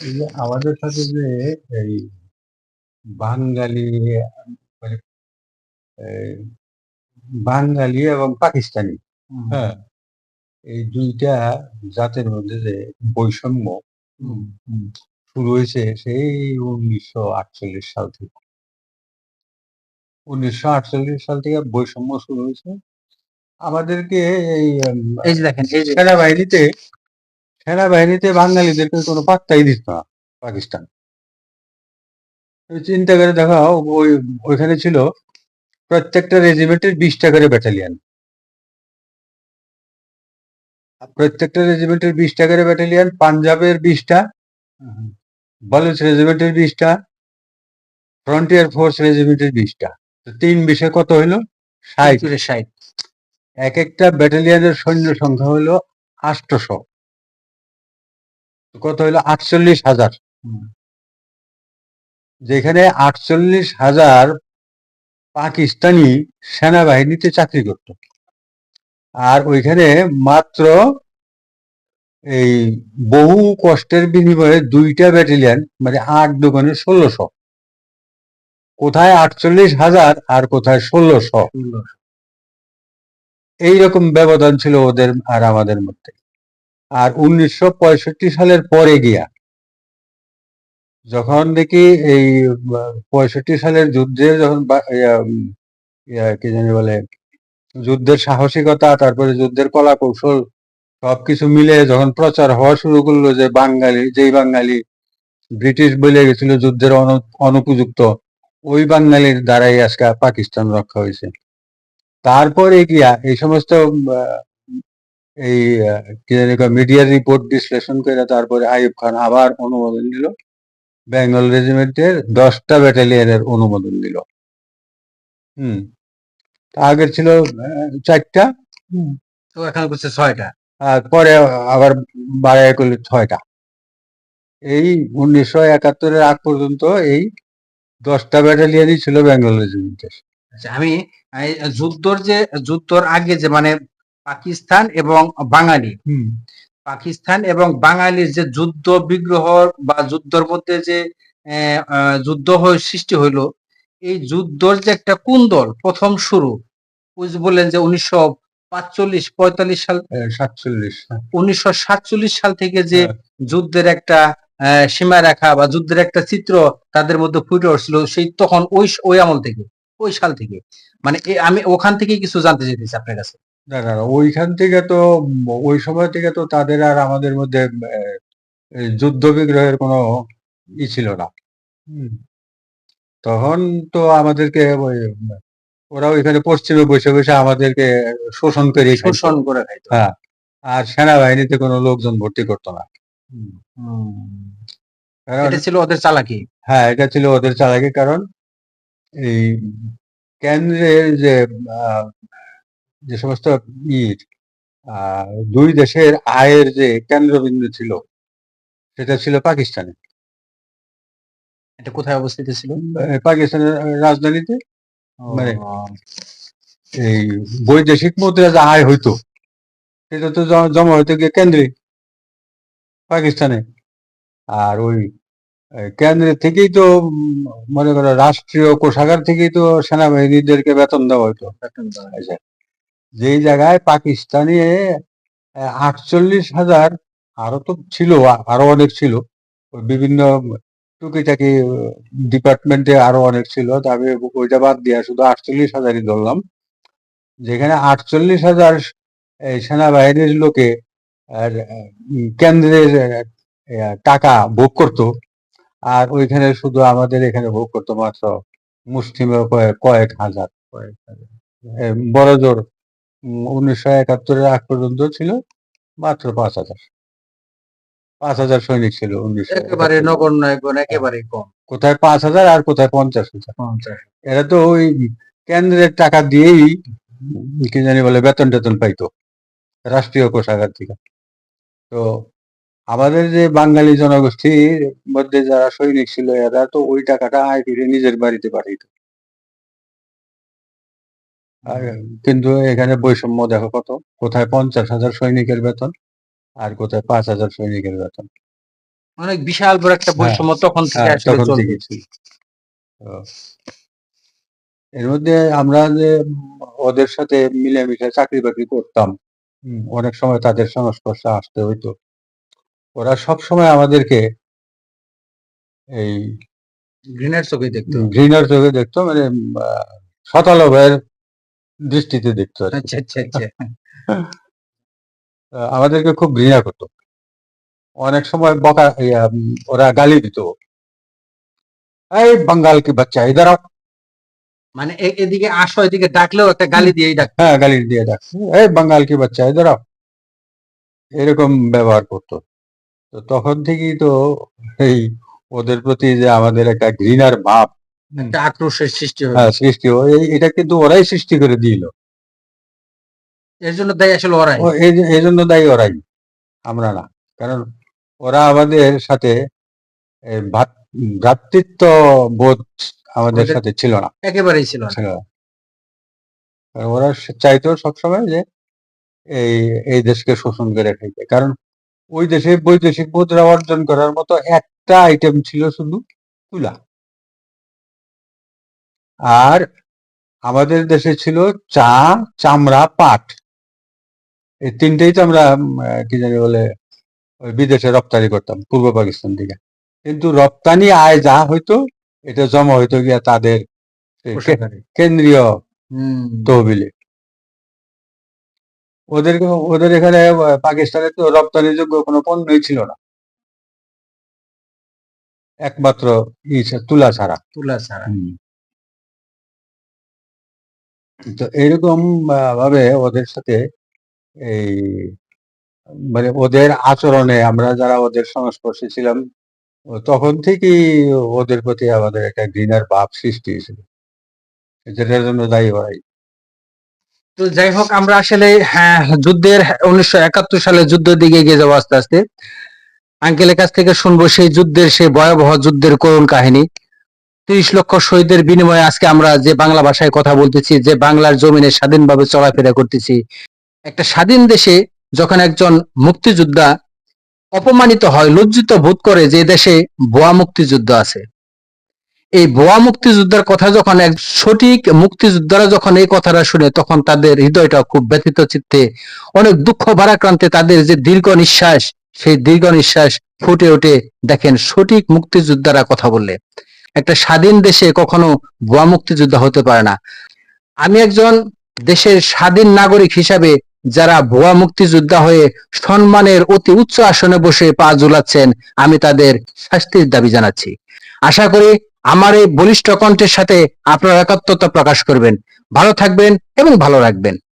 এই যে আমাদের সাথে যে এই বাঙালি মানে বাঙালি এবং পাকিস্তানি হ্যাঁ এই দুইটা জাতের মধ্যে যে বৈষম্য। শুরু হয়েছে সেই উনিশশো আটচল্লিশ সাল থেকে। উনিশশো আটচল্লিশ সাল থেকে বৈষম্য শুরু হয়েছে। আমাদেরকে এই সেনাবাহিনীতে সেনাবাহিনীতে বাঙালিদেরকে কোনো পাত্তাই দিত না পাকিস্তান। চিন্তা করে দেখো ওই ওইখানে ছিল প্রত্যেকটা রেজিমেন্টের বিশটা করে ব্যাটালিয়ন প্রত্যেকটা রেজিমেন্টের বিশটা করে ব্যাটালিয়ান পাঞ্জাবের বিশটা বলুচ রেজিমেন্টের বিশটা ফ্রন্টিয়ার ফোর্স রেজিমেন্টের বিশটা। তো তিন বিশে কত হইল? ষাট। ষাট। এক একটা ব্যাটালিয়ানের সৈন্য সংখ্যা হলো আটশোশো কত হইল? আটচল্লিশ হাজার। যেখানে আটচল্লিশ হাজার পাকিস্তানি সেনাবাহিনীতে চাকরি করত। আর ওইখানে মাত্র এই বহু কষ্টের বিনিময়ে দুইটা ব্যাটালিয়ন মানে আট দোকানে ষোলোশো। কোথায় আটচল্লিশ হাজার আর কোথায় ষোলোশো। এইরকম ব্যবধান ছিল ওদের আর আমাদের মধ্যে। আর উনিশশো পঁয়ষট্টি সালের পরে গিয়া, যখন দেখি এই, পঁয়ষট্টি সালের যুদ্ধে যখন কি জানি বলে, যুদ্ধের সাহসিকতা, তারপরে যুদ্ধের কলা কৌশল সবকিছু মিলে যখন প্রচার হওয়া শুরু করল যে বাঙালি, যেই বাঙালি ব্রিটিশ বলে গেছিল যুদ্ধের অনু- অনুপযুক্ত, ওই বাঙালির দ্বারাই আজকে পাকিস্তান রক্ষা হয়েছে। তারপরে গিয়া এই সমস্ত এই কি জানি মিডিয়ার রিপোর্ট বিশ্লেষণ করে তারপরে আইয়ুব খান আবার অনুমোদন দিল। বেঙ্গল রেজিমেন্টের দশটা ব্যাটালিয়নের অনুমোদন দিল। হুম আগের ছিল চারটা। তো এখানে করছে ছয়টা। আর পরে আবার বাড়াই করলে ছয়টা। এই উনিশশো একাত্তরের আগ পর্যন্ত এই দশটা ব্যাটালিয়নই ছিল বেঙ্গল রেজিমেন্টের আচ্ছা আমি যুদ্ধর যে যুদ্ধর আগে যে মানে পাকিস্তান এবং বাঙালি। পাকিস্তান এবং বাঙালির যে যুদ্ধ বিগ্রহ বা যুদ্ধর মধ্যে যে যুদ্ধ হয়ে সৃষ্টি হইল এই যুদ্ধর যে একটা কুন্দল প্রথম শুরু যে বললেন যে উনিশশো পাঁচচল্লিশ পঁয়তাল্লিশ সাল সাতচল্লিশ। উনিশশো সাতচল্লিশ সাল থেকে যে হ্যাঁ। যুদ্ধের একটা আহ, সীমারেখা বা যুদ্ধের একটা চিত্র তাদের মধ্যে ফুটে উঠছিল সেই তখন ওই ওই আমল থেকে ওই সাল থেকে। মানে আমি ওখান থেকে কিছু জানতে চাইতেছি আপনার কাছে। না না না, ওইখান থেকে তো ওই সময় থেকে তো তাদের আর আমাদের মধ্যে যুদ্ধ বিগ্রহের কোনো ই ছিল না। তখন তো আমাদেরকে ওই ওরা ওইখানে পশ্চিমে বসে বসে আমাদেরকে শোষণ করে শোষণ করে খাইতো। হ্যাঁ আর সেনাবাহিনীতে কোনো লোকজন ভর্তি করতো না। এটা ছিল ওদের চালাকি। হ্যাঁ এটা ছিল ওদের চালাকি কারণ এই কেন্দ্রের যে যে সমস্ত দুই দেশের আয়ের যে কেন্দ্রবিন্দু ছিল সেটা ছিল পাকিস্তানে। এটা কোথায় অবস্থিত ছিল? পাকিস্তানের রাজধানীতে। মানে এই বৈদেশিক মুদ্রা যা আয় হইতো সেটা তো জমা হইতো গিয়ে কেন্দ্রে পাকিস্তানে। আর ওই আহ, কেন্দ্রের থেকেই তো মনে করো রাষ্ট্রীয় কোষাগার থেকেই তো সেনাবাহিনীদেরকে বেতন দেওয়া হইতো। আচ্ছা, যেই জায়গায় পাকিস্তানে আটচল্লিশ হাজার, আরও তো ছিল, আরও অনেক ছিল। বিভিন্ন টুকিটাকি ডিপার্টমেন্টে আরও অনেক ছিল। তা আমি ওইটা বাদ দিয়া শুধু আটচল্লিশ হাজারই ধরলাম। যেখানে আটচল্লিশ হাজার সেনাবাহিনীর লোকে কেন্দ্রের টাকা ভোগ করতো। আর ওইখানে শুধু আমাদের এখানে ভোগ করতো মাত্র মুসলিমের কয়েক হাজার কয়েক হাজার। বড় জোর উনিশশো একাত্তরের আগ পর্যন্ত ছিল মাত্র পাঁচ হাজার। পাঁচ হাজার সৈনিক ছিল উনিশশো। একেবারে নগণ্য একজন একেবারে কম। কোথায় পাঁচ হাজার আর কোথায় পঞ্চাশ হাজার? পঞ্চাশ। এরা তো ওই কেন্দ্রের টাকা দিয়েই কি জানি বলে বেতন টেতন পাইতো রাষ্ট্রীয় কোষাগার থেকে। তো আমাদের যে বাঙালি জনগোষ্ঠীর মধ্যে যারা সৈনিক ছিল এরা তো ওই টাকাটা আয় করে নিজের বাড়িতে পাঠাইত। কিন্তু এখানে বৈষম্য দেখো কত। কোথায় পঞ্চাশ হাজার সৈনিকের বেতন আর কোথায় পাঁচ হাজার সৈনিকের বেতন। অনেক বিশাল বড় একটা বৈষম্য তখন থেকে হ্যাঁ, তখন থেকে এর মধ্যে আমরা যে ওদের সাথে মিলেমিশে চাকরি বাকরি করতাম। অনেক সময় তাদের সংস্পর্শে আসতে হইতো। ওরা সব সময় আমাদেরকে এই ঘৃণার চোখে দেখতো। ঘৃণার চোখে দেখতো মানে শতালভের দৃষ্টিতে দেখতো আর আচ্ছা আচ্ছা আচ্ছা। আমাদেরকে খুব ঘৃণা করতো। অনেক সময় বকা ওরা গালি দিত। এই বাঙ্গাল কি বাচ্চা ইধার আও। মানে এদিকে আসো এদিকে ডাকলেও একটা গালি দিয়েই ডাক। হ্যাঁ গালি দিয়ে ডাক। এই বাঙ্গাল কি বাচ্চা ইধার আও। এরকম ব্যবহার করতো। তো তখন থেকেই তো এই ওদের প্রতি যে আমাদের একটা ঘৃণার ভাব একটা আক্রোশের সৃষ্টি হয় হ্যাঁ, সৃষ্টি হয় এটা কিন্তু ওরাই সৃষ্টি করে দিল। এর জন্য দায়ী আসলে ওরাই। এই জন্য দায়ী ওরাই। আমরা না। কারণ ওরা আমাদের সাথে ভ্রাতৃত্ব বোধ আমাদের সাথে ছিল না। একেবারেই ছিল না। ওরা চাইতো সবসময় যে এই এই দেশকে শোষণ করে খাইতে কারণ ওই দেশে বৈদেশিক মুদ্রা অর্জন করার মতো একটা আইটেম ছিল শুধু তুলা। আর আমাদের দেশে ছিল চা চামড়া পাট এই তিনটেই তো আমরা কি জানি বলে বিদেশে রপ্তানি করতাম পূর্ব পাকিস্তান থেকে কিন্তু রপ্তানি আয় যা হইতো এটা জমা হইতো গিয়া তাদের। কেন্দ্রীয়। তহবিলে ওদের ওদের এখানে পাকিস্তানে তো রপ্তানিযোগ্য কোনো পণ্যই ছিল না একমাত্র তুলা ছাড়া তুলা ছাড়া। তো এরকম ভাবে ওদের সাথে এই মানে ওদের আচরণে আমরা যারা ওদের সংস্পর্শে ছিলাম তখন থেকেই ওদের প্রতি আমাদের একটা ঘৃণার ভাব সৃষ্টি হয়েছিল। যেটার জন্য দায়ী ওরাই তো যাই হোক, আমরা আসলে হ্যাঁ যুদ্ধের উনিশশো একাত্তর সালে যুদ্ধের দিকে এগিয়ে যাব আস্তে আস্তে। আঙ্কেলের কাছ থেকে শুনব সেই যুদ্ধের, সেই ভয়াবহ যুদ্ধের করুণ কাহিনী। তিরিশ লক্ষ শহীদের বিনিময়ে আজকে আমরা যে বাংলা ভাষায় কথা বলতেছি, যে বাংলার জমিনে স্বাধীনভাবে চলাফেরা করতেছি, একটা স্বাধীন দেশে যখন একজন মুক্তিযোদ্ধা অপমানিত হয়, লজ্জিত বোধ করে যে দেশে ভুয়া মুক্তিযুদ্ধ আছে। এই ভুয়া মুক্তিযোদ্ধার কথা যখন এক সঠিক মুক্তিযোদ্ধারা যখন এই কথাটা শুনে, তখন তাদের হৃদয়টা খুব ব্যথিত চিত্তে, অনেক দুঃখ ভারাক্রান্তে তাদের যে দীর্ঘ নিঃশ্বাস, সেই দীর্ঘ নিঃশ্বাস ফুটে ওঠে। দেখেন, সঠিক মুক্তিযোদ্ধারা কথা বললে। একটা স্বাধীন দেশে কখনো ভুয়া মুক্তিযোদ্ধা হতে পারে না। আমি একজন দেশের স্বাধীন নাগরিক হিসাবে যারা ভুয়া মুক্তিযোদ্ধা হয়ে সম্মানের অতি উচ্চ আসনে বসে পা ঝুলাচ্ছেন, আমি তাদের শাস্তির দাবি জানাচ্ছি। আশা করি আমার এই বলিষ্ঠ কণ্ঠের সাথে আপনারা একাত্মতা প্রকাশ করবেন। ভালো থাকবেন এবং ভালো রাখবেন।